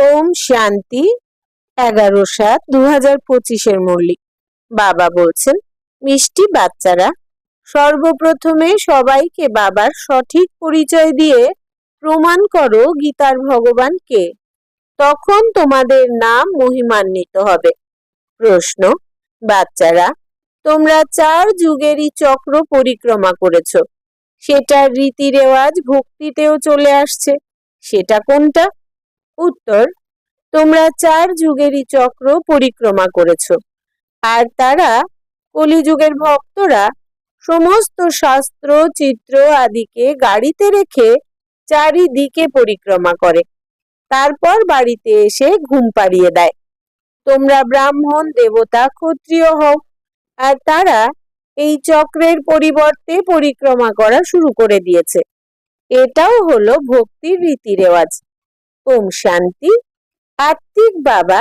ওম শান্তি এগারো সাত দু হাজার পঁচিশের মল্লিক বাবা বলছেন, মিষ্টি বাচ্চারা, সর্বপ্রথমে সবাইকে বাবার সঠিক পরিচয় দিয়ে প্রমাণ করো গীতার ভগবান কে। তখন তোমাদের নাম মহিমান্বিত হবে। প্রশ্ন, বাচ্চারা, তোমরা চার যুগেরই চক্র পরিক্রমা করেছ। সেটার রীতি রেওয়াজ ভক্তিতেও চলে আসছে। সেটা কোনটা? উত্তর, তোমরা চার যুগেরই চক্র পরিক্রমা করেছ, আর তারা কলিযুগের ভক্তরা সমস্ত শাস্ত্র, চিত্র আদিকে গাড়িতে রেখে চারিদিকে পরিক্রমা করে। তারপর বাড়িতে এসে ঘুম পাড়িয়ে দেয়। তোমরা ব্রাহ্মণ, দেবতা, ক্ষত্রিয় হও, আর তারা এই চক্রের পরিবর্তে পরিক্রমা করা শুরু করে দিয়েছে। এটাও হলো ভক্তির রীতি রেওয়াজ ওম শান্তি, আত্মিক বাবা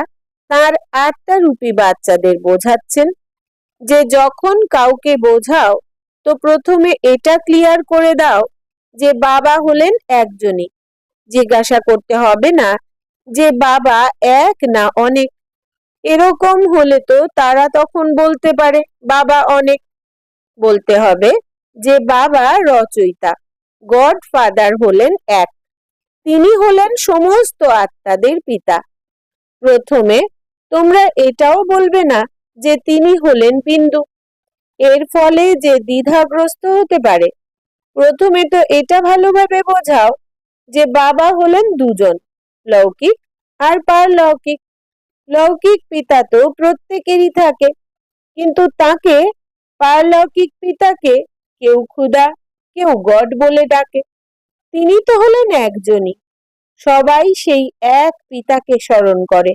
তার আত্মারূপী বাচ্চাদের বোঝাচ্ছেন যে যখন কাউকে বোঝাও, তো প্রথমে এটা ক্লিয়ার করে দাও যে বাবা হলেন একজনই। জিজ্ঞাসা করতে হবে না যে বাবা এক না অনেক। এরকম হলে তো তারা তখন বলতে পারে, বাবা অনেক। বলতে হবে যে বাবা রচয়িতা গড ফাদার হলেন এক। তিনি হলেন সমস্ত আত্মাদের পিতা। প্রথমে তোমরা এটাও বলবে না যে তিনি হলেন বিন্দু। এর ফলে যে দ্বিধাগ্রস্ত হতে পারে। প্রথমে তো এটা ভালোভাবে বোঝাও যে বাবা হলেন দুজন, লৌকিক আর পারলৌকিক। লৌকিক পিতা তো প্রত্যেকেরই থাকে, কিন্তু তাকে পারলৌকিক পিতাকে কেউ ক্ষুদা কেউ গড বলে ডাকে। তিনি তো হলেন একজনই। সবাই সেই এক পিতাকে স্মরণ করে।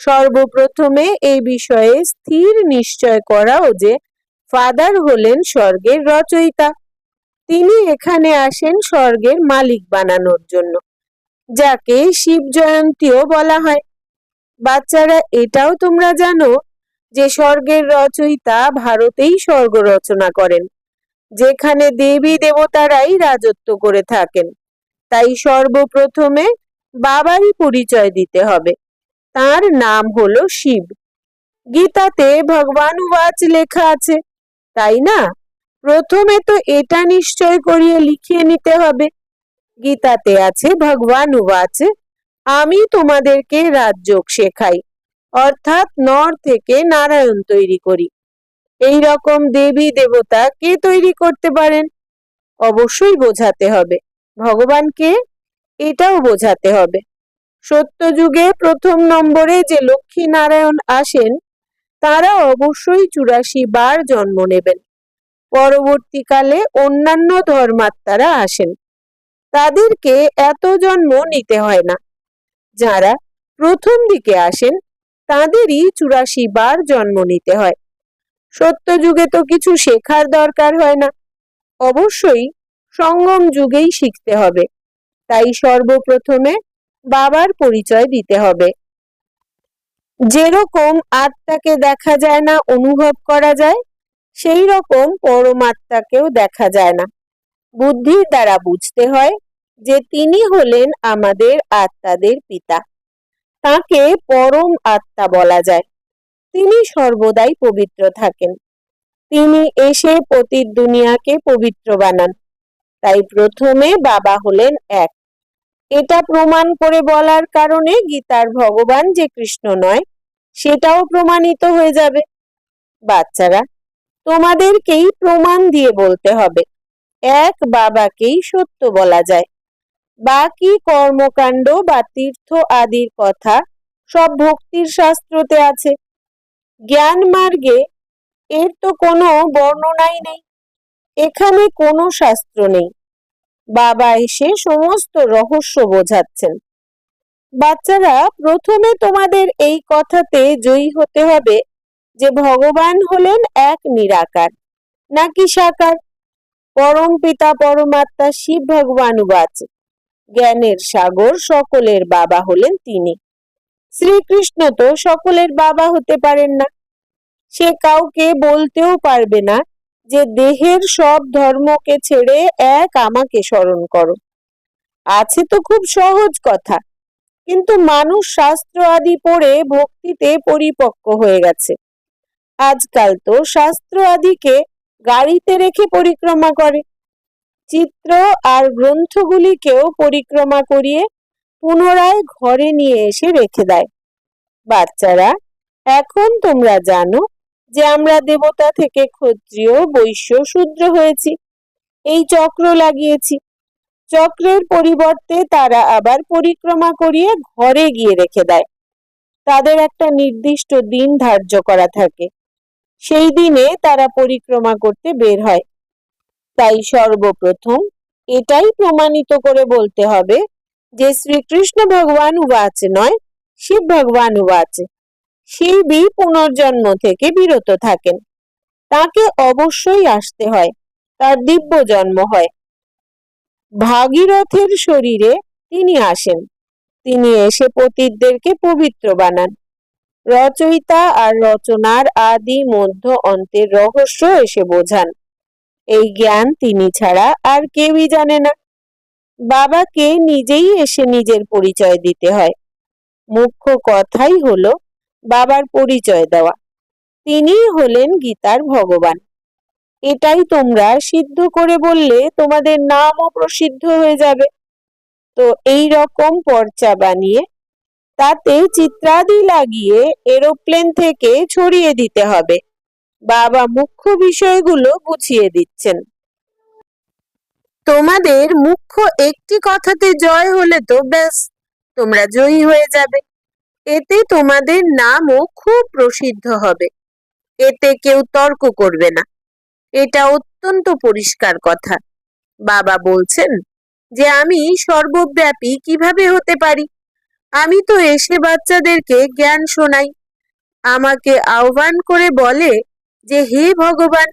সর্বপ্রথমে এই বিষয়ে স্থির নিশ্চয় করাও যে ফাদার হলেন স্বর্গের রচয়িতা। তিনি এখানে আসেন স্বর্গের মালিক বানানোর জন্য, যাকে শিব জয়ন্তীও বলা হয়। বাচ্চারা, এটাও তোমরা জানো যে স্বর্গের রচয়িতা ভারতেই স্বর্গ রচনা করেন। যেখানে দেবী দেবতারাই রাজত্ব করে থাকেন। তাই সর্বপ্রথমে বাবারই পরিচয় দিতে হবে। তার নাম হলো শিব। গীতাতে ভগবান ওয়াচ লেখা আছে, তাই না? প্রথমে তো এটা নিশ্চয় করিয়ে লিখিয়ে নিতে হবে। গীতাতে আছে, ভগবান ওয়াচ আমি তোমাদেরকে রাজযোগ শেখাই, অর্থাৎ নর থেকে নারায়ণ তৈরি করি। এই রকম দেবী দেবতা কে তৈরি করতে পারেন? অবশ্যই বোঝাতে হবে। ভগবানকে এটাও বোঝাতে হবে। সত্যযুগে প্রথম নম্বরে যে লক্ষ্মী নারায়ণ আসেন, তারা অবশ্যই চুরাশি বার জন্ম নেবেন। পরবর্তীকালে অন্যান্য ধর্মাত্মারা আসেন। তাদেরকে এত জন্ম নিতে হয় না। যারা প্রথম দিকে আসেন, তাদেরই চুরাশি বার জন্ম নিতে হয়। সত্যযুগে তো কিছু শেখার দরকার হয় না। অবশ্যই সঙ্গম যুগেই শিখতে হবে। তাই সর্বপ্রথমে বাবার পরিচয় দিতে হবে। যেরকম আত্মাকে দেখা যায় না, অনুভব করা যায় সেই রকম পরমাত্মাকেও দেখা যায় না। বুদ্ধির দ্বারা বুঝতে হয় যে তিনি হলেন আমাদের আত্মাদের পিতা। তাকে পরম আত্মা বলা যায়। তিনি সর্বদাই পবিত্র থাকেন। তিনি এসে পতির দুনিয়াকে পবিত্র বানান। তাই প্রথমে বাবা হলেন এক। এটা প্রমাণ করে বলার কারণে গীতার ভগবান যে কৃষ্ণ নয়, সেটাও প্রমাণিত হয়ে যাবে। বাচ্চারা, তোমাদেরকেই প্রমাণ দিয়ে বলতে হবে, এক বাবাকেই সত্য বলা যায়। বাকি কর্মকাণ্ড বা তীর্থ আদির কথা সব ভক্তির শাস্ত্রতে আছে। জ্ঞান মার্গে এর তো কোনো বর্ণনাই নেই। এখানে কোনো শাস্ত্র নেই। বাবা এসে সমস্ত রহস্য বোঝাচ্ছেন। বাচ্চারা প্রথমে তোমাদের এই কথাতে জয়ী হতে হবে যে ভগবান হলেন এক নিরাকার, নাকি সাকার। পরম পিতা, পরমাত্মা শিব ভগবান জ্ঞানের সাগর সকলের বাবা হলেন তিনি। শ্রীকৃষ্ণ তো সকলের বাবা হতে পারেন না। সে কাউকে বলতেও পারবে না যে দেহের সব ধর্মকে ছেড়ে এক আমাকে স্মরণ করো। আছে তো খুব সহজ কথা, কিন্তু মানুষ শাস্ত্র আদি পড়ে ভক্তিতে পরিপক্ক হয়ে গেছে। আজকাল তো শাস্ত্র আদিকে গাড়িতে রেখে পরিক্রমা করে। চিত্র আর গ্রন্থগুলিকেও পরিক্রমা করিয়ে পুনরায় ঘরে নিয়ে এসে রেখে দেয়। বাচ্চারা, এখন তোমরা জানো যে আমরা দেবতা থেকে ক্ষত্রিয়, বৈশ্য, শূদ্র হয়েছি। এই চক্র লাগিয়েছি। চক্রের পরিবর্তে তারা আবার পরিক্রমা করিয়ে ঘরে গিয়ে রেখে দেয়। তাদের একটা নির্দিষ্ট দিন ধার্য করা থাকে। সেই দিনে তারা পরিক্রমা করতে বের হয়। তাই সর্বপ্রথম এটাই প্রমাণিত করে বলতে হবে যে শ্রীকৃষ্ণ ভগবান উবাচ নয়, শিব ভগবান উবাচ। শিবই পুনর্জন্ম থেকে বিরত থাকেন। তাকে অবশ্যই আসতে হয়, তার দিব্য জন্ম হয়। ভাগীরথের শরীরে তিনি আসেন। তিনি এসে পতীতদেরকে পবিত্র বানান। রচয়িতা আর রচনার আদি মধ্য অন্তের রহস্য এসে বোঝান। এই জ্ঞান তিনি ছাড়া আর কেউই জানে না। বাবাকে নিজেই এসে নিজের পরিচয় দিতে হয়। মুখ্য কথাই হলো বাবার পরিচয় দেওয়া। তিনি হলেন গীতার ভগবান। এটাই তোমরা সিদ্ধ করে বললে তোমাদের নামও প্রসিদ্ধ হয়ে যাবে। তো এই রকম পর্চা বানিয়ে তাতে চিত্রাদি লাগিয়ে এরোপ্লেন থেকে ছড়িয়ে দিতে হবে। বাবা মুখ্য বিষয়গুলো বুঝিয়ে দিচ্ছেন। তোমাদের মুখ্য একটি কথাতে জয় হলে তো ব্যাস, তোমরা জয়ী হয়ে যাবে। এতে তোমাদের নামও খুব প্রসিদ্ধ হবে। এতে কেউ তর্ক করবে না। এটা অত্যন্ত পরিষ্কার কথা। বাবা বলছেন যে, আমি সর্বব্যাপী কীভাবে হতে পারি? আমি তো এসে বাচ্চাদেরকে জ্ঞান শোনাই। আমাকে আহ্বান করে বলে যে, হে ভগবান,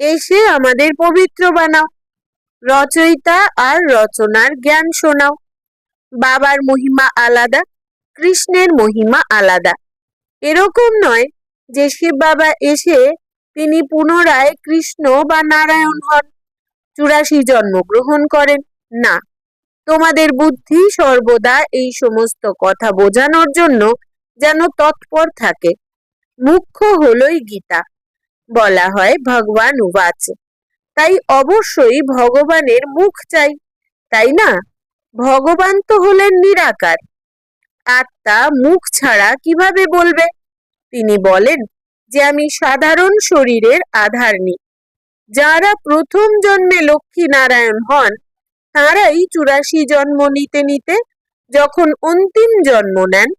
এসে আমাদের পবিত্র বানাও। রচয়িতা আর রচনার জ্ঞান শোনাও। বাবার মহিমা আলাদা, কৃষ্ণের মহিমা আলাদা। এরকম নয় যে শিব বাবা এসে তিনি পুনরায় কৃষ্ণ বা নারায়ণ হন, চুরাশি জন্মগ্রহণ করেন। না, তোমাদের বুদ্ধি সর্বদা এই সমস্ত কথা বোঝানোর জন্য যেন তৎপর থাকে। মুখ্য হলই গীতা। বলা হয় ভগবান উবাচ। তাই অবশ্যই ভগবানের মুখ চাই, তাই না? ভগবান তো হলেন নিরাকার। আত্মা মুখ ছাড়া কীভাবে বলবে? তিনি বলেন যে আমি সাধারণ শরীরের আধার নিই যারা প্রথম জন্মে লক্ষ্মী নারায়ণ হন, তারাই চুরাশি জন্ম নিতে নিতে যখন অন্তিম জন্ম নেন,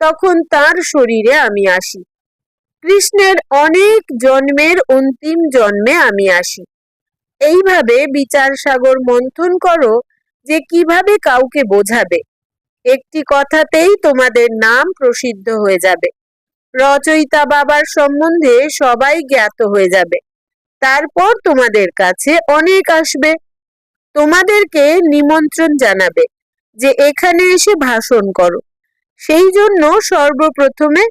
তখন তার শরীরে আমি আসি। কৃষ্ণের অনেক জন্মের অন্তিম জন্মে আমি আসি। এইভাবে বিচার সাগর মন্থন করো যে কীভাবে কাউকে বোঝাবে। একটি কথাতেই তোমাদের নাম প্রসিদ্ধ হয়ে যাবে। রচয়িতা বাবার সম্বন্ধে সবাই জ্ঞাত হয়ে যাবে। তারপর তোমাদের কাছে অনেক আসবে। তোমাদেরকে নিমন্ত্রণ জানাবে যে এখানে এসে ভাষণ করো। সেই জন্য সর্বপ্রথমে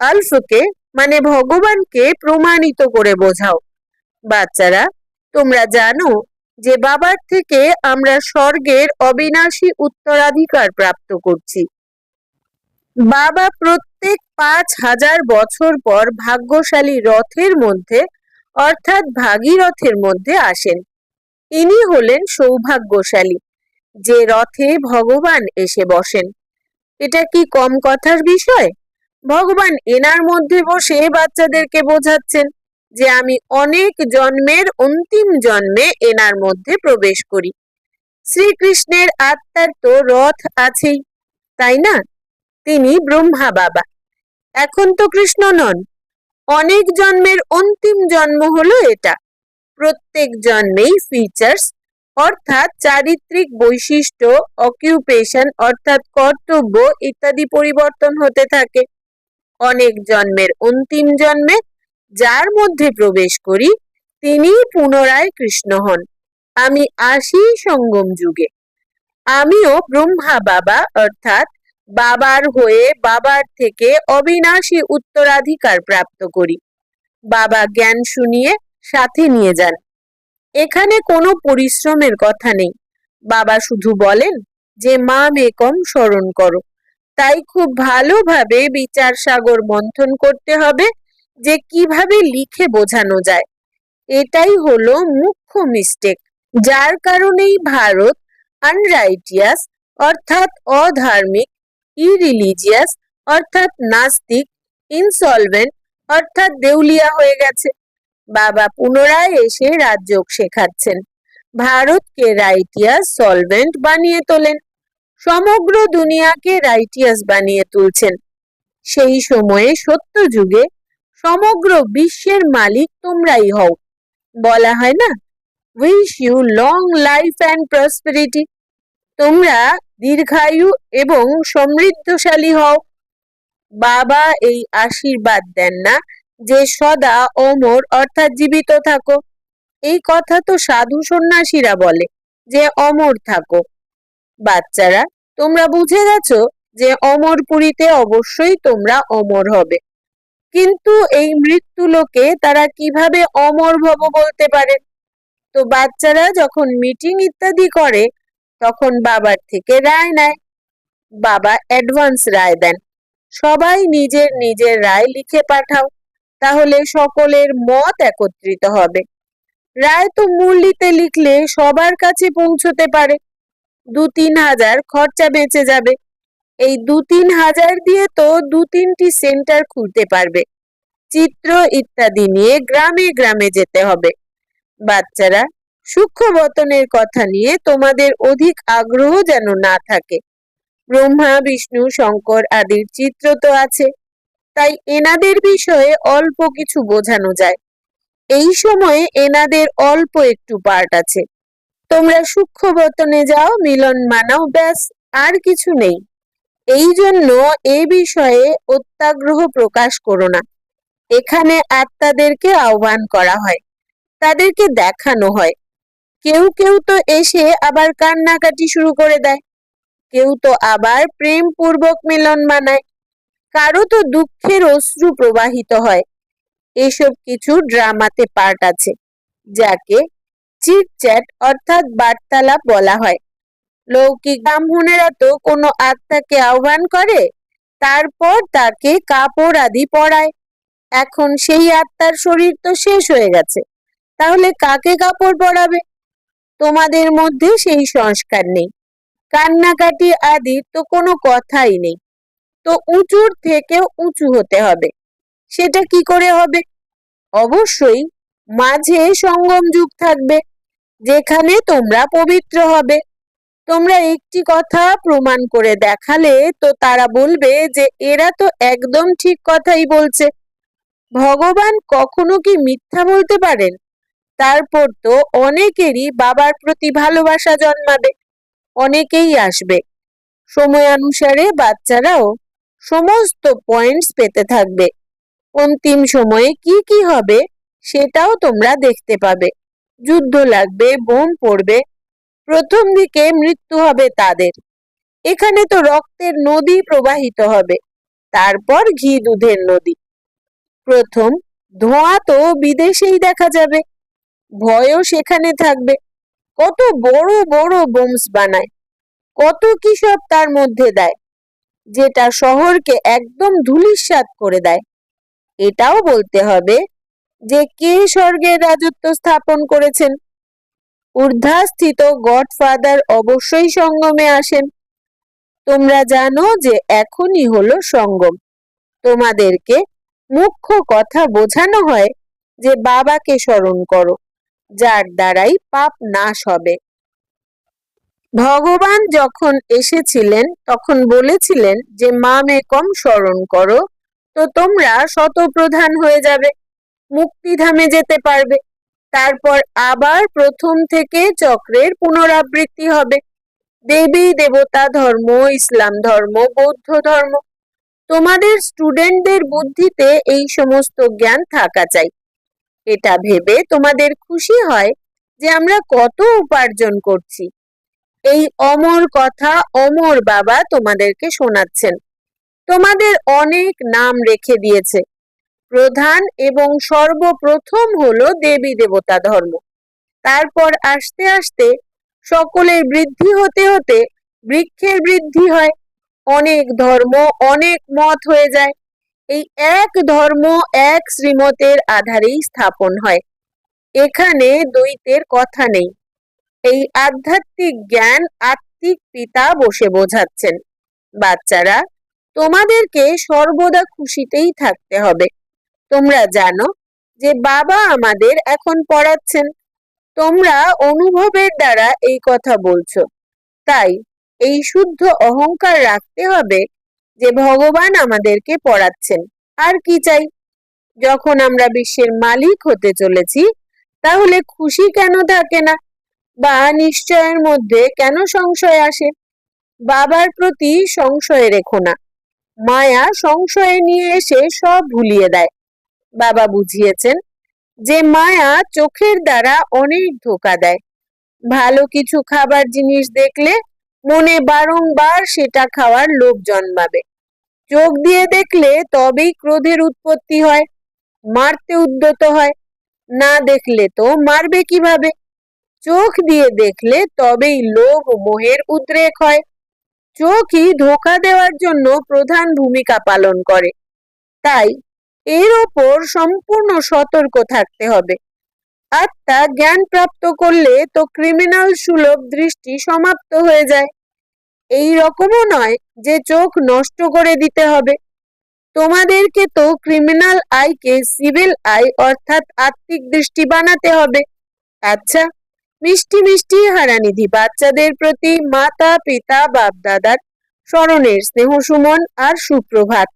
আলফকে মানে ভগবানকে প্রমাণিত করে বোঝাও। বাচ্চারা তোমরা জানো যে বাবার থেকে আমরা স্বর্গের অবিনাশী উত্তরাধিকার প্রাপ্ত করছি। বাবা প্রত্যেক পাঁচ হাজার বছর পর ভাগ্যশালী রথের মধ্যে, অর্থাৎ ভাগীরথের মধ্যে আসেন। ইনি হলেন সৌভাগ্যশালী, যে রথে ভগবান এসে বসেন। এটা কি কম কথার বিষয়? ভগবান এনার মধ্যে বসে বাচ্চাদেরকে বোঝাচ্ছেন। যে আমি অনেক জন্মের অন্তিম জন্মে এনার মধ্যে প্রবেশ করি। শ্রীকৃষ্ণের আত্মার তো রথ আছেই, তাই না? তিনি ব্রহ্মা বাবা। এখন তো কৃষ্ণ নন। অনেক জন্মের অন্তিম জন্ম হলো এটা। প্রত্যেক জন্মেই ফিচার্স অর্থাৎ চারিত্রিক বৈশিষ্ট্য অকিউপেশন অর্থাৎ কর্তব্য ইত্যাদি পরিবর্তন হতে থাকে। অনেক জন্মের অন্তিম জন্মে যার মধ্যে প্রবেশ করি তিনি পুনরায় কৃষ্ণ হন। আমি আসি সঙ্গম যুগে। আমিও ব্রহ্মা বাবা, অর্থাৎ বাবার হয়ে বাবার থেকে অবিনাশী উত্তরাধিকার প্রাপ্ত করি। বাবা জ্ঞান শুনিয়ে সাথে নিয়ে যান। এখানে কোনো পরিশ্রমের কথা নেই। বাবা শুধু বলেন যে, মা মেকম স্মরণ করো। তাই খুব ভালোভাবে বিচার সাগর মন্থন করতে হবে। যে কীভাবে লিখে বোঝানো যায়। এটাই হলো মুখ্য মিস্টেক যার কারণেই ভারত আনরাইটিয়াস অর্থাৎ অধার্মিক ইরিলিজিয়াস অর্থাৎ নাস্তিক ইনসলভেন্ট অর্থাৎ দেউলিয়া হয়ে গেছে। বাবা পুনরায় এসে রাজযোগ শেখাচ্ছেন। ভারতকে রাইটিয়াস সলভেন্ট বানিয়ে তোলেন। সমগ্র দুনিয়াকে রাইটিয়াস বানিয়ে তুলছেন। সেই সময়ে সত্য যুগে সমগ্র বিশ্বের মালিক তোমরাই হও। বলা হয় না wish you long life and prosperity তোমরা দীর্ঘায়ু এবং সমৃদ্ধশালী হও। বাবা এই আশীর্বাদ দেন না যে সদা অমর অর্থাৎ জীবিত থাকো। এই কথা তো সাধু সন্ন্যাসীরা বলে যে অমর থাকো। বাচ্চারা, তোমরা বুঝে গেছো যে অমরপুরীতে অবশ্যই তোমরা অমর হবে। কিন্তু এই মৃত্যু লোকে তারা কীভাবে অমর ভব বলতে পারে? তো বাচ্চারা যখন মিটিং ইত্যাদি করে, তখন বাবার থেকে রায় নেয়। বাবা অ্যাডভান্স রায় দেন। সবাই নিজের নিজের রায় লিখে পাঠাও, তাহলে সকলের মত একত্রিত হবে। রায় তো মুরলিতে লিখলে সবার কাছে পৌঁছতে পারে। দু তিন হাজার খরচা বেঁচে যাবে। এই দু তিন হাজার দিয়ে তো দু তিনটি সেন্টার খুলতে পারবে। চিত্র ইত্যাদি নিয়ে গ্রামে গ্রামে যেতে হবে। বাচ্চারা সূক্ষ্মবতনের কথা নিয়ে তোমাদের অধিক আগ্রহ যেন না থাকে। ব্রহ্মা, বিষ্ণু, শঙ্কর আদির চিত্র তো আছে। তাই এনাদের বিষয়ে অল্প কিছু বোঝানো যায়। এই সময়ে এনাদের অল্প একটু পার্ট আছে। তোমরা সূক্ষ্মবতনে যাও, মিলন মানাও, ব্যাস, আর কিছু নেই। এই জন্য এ বিষয়ে অত্যাগ্রহ প্রকাশ করো না। এখানে আত্মাদেরকে আহ্বান করা হয়, তাদেরকে দেখানো হয়। কেউ কেউ তো এসে আবার কান্নাকাটি শুরু করে দেয়, কেউ তো আবার প্রেম পূর্বক মিলন মানায়। কারও তো দুঃখের অশ্রু প্রবাহিত হয়। এসব কিছু ড্রামাতে পার্ট আছে, যাকে চিট চ্যাট অর্থাৎ বার্তালাপ বলা হয়। লৌকিক ব্রাহ্মণেরা তো কোনো আত্মাকে আহ্বান করে, তারপর তাকে কাপড় আদি পরায়। এখন সেই আত্মার শরীর তো শেষ হয়ে গেছে, তাহলে কাকে কাপড় পরাবে? তোমাদের মধ্যে সেই সংস্কার নেই। কান্নাকাটি আদি তো কোনো কথাই নেই। তো উঁচুর থেকেও উঁচু হতে হবে, সেটা কি করে হবে? অবশ্যই মাঝে সঙ্গম যুগ থাকবে, যেখানে তোমরা পবিত্র হবে। তোমরা একটি কথা প্রমাণ করে দেখালে তো তারা বলবে যে এরা তো একদম ঠিক কথাই বলছে। ভগবান কখনো কি মিথ্যা বলতে পারেন? তারপর তো অনেকেরই বাবার প্রতি ভালোবাসা জন্মাবে, অনেকেই আসবে। সময় অনুসারে বাচ্চারাও সমস্ত পয়েন্টস পেতে থাকবে। অন্তিম সময়ে কি কি হবে সেটাও তোমরা দেখতে পাবে। যুদ্ধ লাগবে, বোম পড়বে প্রথম দিকে মৃত্যু হবে তাদের। এখানে তো রক্তের নদী প্রবাহিত হবে, তারপর ঘি দুধের নদী। প্রথম, ধোঁয়া তো বিদেশেই দেখা যাবে, ভয়ও সেখানে থাকবে। কত বড় বড় বোমস বানায়, কত কি সব তার মধ্যে দেয়, যেটা শহরকে একদম ধুলিস্বাদ করে দেয়। এটাও বলতে হবে যে, কে স্বর্গের রাজত্ব স্থাপন করেছেন? ঊর্ধ্বাস্থিত গডফাদার অবশ্যই সঙ্গমে আসেন। তোমরা জানো যে এখনই হলো সঙ্গম। তোমাদেরকে মুখ্য কথা বোঝানো হয় যে বাবাকে স্মরণ করো, যার দ্বারাই পাপ নাশ হবে। ভগবান যখন এসেছিলেন, তখন বলেছিলেন যে মা মেকম স্মরণ করো, তো তোমরা শতপ্রধান হয়ে যাবে, মুক্তিধামে যেতে পারবে। তারপর আবার প্রথম থেকে চক্রের পুনরাবৃত্তি হবে। দেবী, দেবতা, ধর্ম, ইসলাম ধর্ম, বৌদ্ধ ধর্ম। তোমাদের স্টুডেন্টদের বুদ্ধিতে এই সমস্ত জ্ঞান থাকা চাই। এটা ভেবে তোমাদের খুশি হয় যে আমরা কত উপার্জন করছি। এই অমর কথা অমর বাবা তোমাদেরকে শোনাচ্ছেন। তোমাদের অনেক নাম রেখে দিয়েছে। প্রধান এবং সর্বপ্রথম হলো দেবী দেবতা ধর্ম। তারপর আস্তে আস্তে সকলের বৃদ্ধি হতে হতে বৃক্ষের বৃদ্ধি হয়। অনেক ধর্ম, অনেক মত হয়ে যায়। এই এক ধর্ম, এক শ্রীমতের আধারেই স্থাপন হয়। এখানে দ্বৈতের কথা নেই। এই আধ্যাত্মিক জ্ঞান আত্মিক পিতা বসে বোঝাচ্ছেন। বাচ্চারা, তোমাদেরকে সর্বদা খুশিতেই থাকতে হবে। তোমরা জানো যে বাবা আমাদের এখন পড়াচ্ছেন। তোমরা অনুভবের দ্বারা এই কথা বলছো। তাই এই শুদ্ধ অহংকার রাখতে হবে যে ভগবান আমাদেরকে পড়াচ্ছেন। আর কি চাই? যখন আমরা বিশ্বের মালিক হতে চলেছি, তাহলে খুশি কেন থাকে না? বা নিশ্চয়ের মধ্যে কেন সংশয় আসে? বাবার প্রতি সংশয় রেখো না। মায়া সংশয়ে নিয়ে এসে সব ভুলিয়ে দেয়। বাবা বুঝিয়েছেন যে মায়া চোখের দ্বারা অনেক ধোকা দেয়। ভালো কিছু খাবার জিনিস দেখলে মনে বারংবার সেটা খাওয়ার লোভ জন্মাবে। চোখ দিয়ে দেখলে তবেই ক্রোধের উৎপত্তি হয়, মারতে উদ্যত হয়। না দেখলে তো মারবে কীভাবে? চোখ দিয়ে দেখলে তবেই লোভ মোহের উদ্রেক হয়। চোখই ধোকা দেওয়ার জন্য প্রধান ভূমিকা পালন করে। তাই এর ওপর সম্পূর্ণ সতর্ক থাকতে হবে। আত্মা জ্ঞান প্রাপ্ত করলে তো ক্রিমিনাল সুলভ দৃষ্টি সমাপ্ত হয়ে যায়। এই রকমও নয় যে চোখ নষ্ট করে দিতে হবে। তোমাদেরকে তো ক্রিমিনাল আইকে সিভিল আই অর্থাৎ আত্মিক দৃষ্টি বানাতে হবে। আচ্ছা মিষ্টি মিষ্টি হারানিধি বাচ্চাদের প্রতি মাতা, পিতা বাপ দাদার স্মরণের স্নেহ সুমন আর সুপ্রভাত।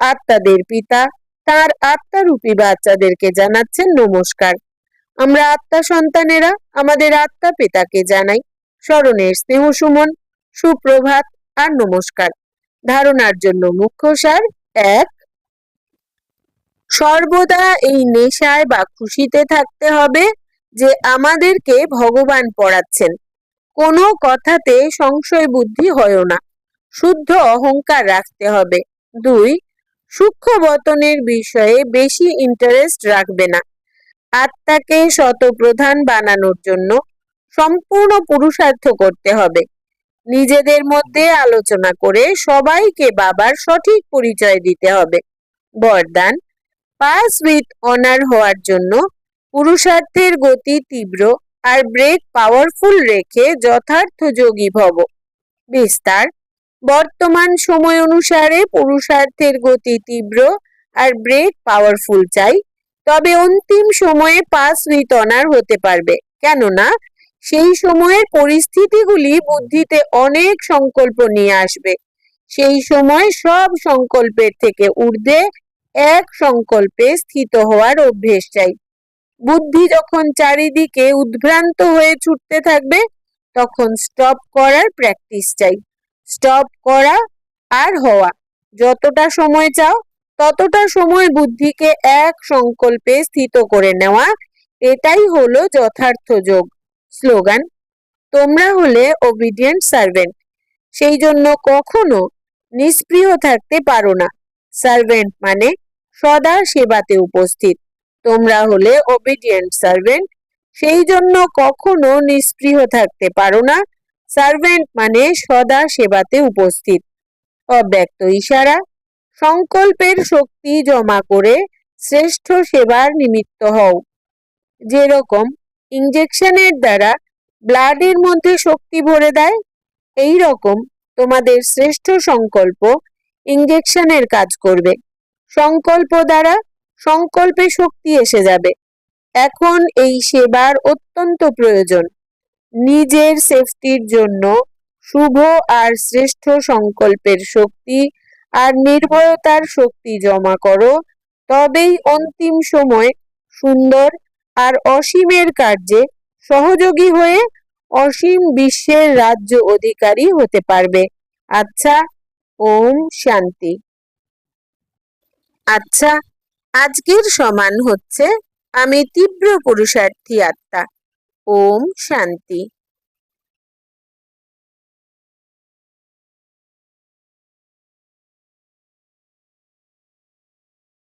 আত্মাদের পিতা তার আত্মারূপী বাচ্চাদেরকে জানাচ্ছেন নমস্কার। আমরা আত্মা সন্তানেরা, আমাদের আত্মা পিতাকে জানাই। স্মরণের স্নেহ সুমন, সুপ্রভাত আর নমস্কার। ধারণার জন্য মুখ্য সার এক, সর্বদা এই নেশায় বা খুশিতে থাকতে হবে যে আমাদেরকে ভগবান পড়াচ্ছেন। কোনো কথাতে সংশয় বুদ্ধি হয় না। শুদ্ধ অহংকার রাখতে হবে। দুই সূক্ষ্ম বতনের বিষয়ে বেশি ইন্টারেস্ট রাখবে না। আত্মাকে শতপ্রধান বানানোর জন্য সম্পূর্ণ পুরুষার্থ করতে হবে। নিজেদের মধ্যে আলোচনা করে সবাইকে বাবার সঠিক পরিচয় দিতে হবে। বরদান পাস উইথ অনার হওয়ার জন্য পুরুষার্থের গতি তীব্র আর ব্রেক পাওয়ারফুল রেখে যথার্থ যোগী ভব। বিস্তার বর্তমান সময় অনুসারে পুরুষার্থের গতি তীব্র আর ব্রেক পাওয়ারফুল চাই। তবে অন্তিম সময়ে পাস উইথ অনার হতে পারবে। কেননা, সেই সময়ের পরিস্থিতিগুলি বুদ্ধিতে অনেক সংকল্প নিয়ে আসবে। সেই সময় সব সংকল্পের থেকে ঊর্ধ্বে এক সংকল্পে স্থিত হওয়ার অভ্যেস চাই। বুদ্ধি যখন চারিদিকে উদ্ভ্রান্ত হয়ে ছুটতে থাকবে, তখন স্টপ করার প্র্যাকটিস চাই। স্টপ করা আর হওয়া। যতটা সময় চাও, ততটা সময় বুদ্ধিকে এক সংকল্পে স্থিত করে নেওয়া। এটাই হলো যথার্থ যোগ। স্লোগান, তোমরা হলে ওবিডিয়েন্ট সার্ভেন্ট সেই জন্য কখনো নিষ্প্রিয় থাকতে পারো না। সার্ভেন্ট মানে সদা সেবাতে উপস্থিত। তোমরা হলে ওবিডিয়েন্ট সার্ভেন্ট সেই জন্য কখনো নিষ্প্রিয় থাকতে পারো না। সার্ভেন্ট মানে সদা সেবাতে উপস্থিত। অব্যক্ত ইশারা, সংকল্পের শক্তি জমা করে শ্রেষ্ঠ সেবার নিমিত্ত হও। যেরকম ইঞ্জেকশনের দ্বারা ব্লাডের মধ্যে শক্তি ভরে দেয় এই রকম তোমাদের শ্রেষ্ঠ সংকল্প ইঞ্জেকশনের কাজ করবে। সংকল্প দ্বারা সংকল্পে শক্তি এসে যাবে। এখন এই সেবার অত্যন্ত প্রয়োজন। নিজের সেফটির জন্য শুভ আর শ্রেষ্ঠ সংকল্পের শক্তি আর নির্ভয়তার শক্তি জমা করো। তবেই অন্তিম সময় সুন্দর আর অসীমের কার্যে সহযোগী হয়ে অসীম বিশ্বের রাজ্য অধিকারী হতে পারবে। আচ্ছা ওম শান্তি। আচ্ছা আজকের সমান হচ্ছে আমি তীব্র পুরুষার্থী আত্মা। ওম শান্তি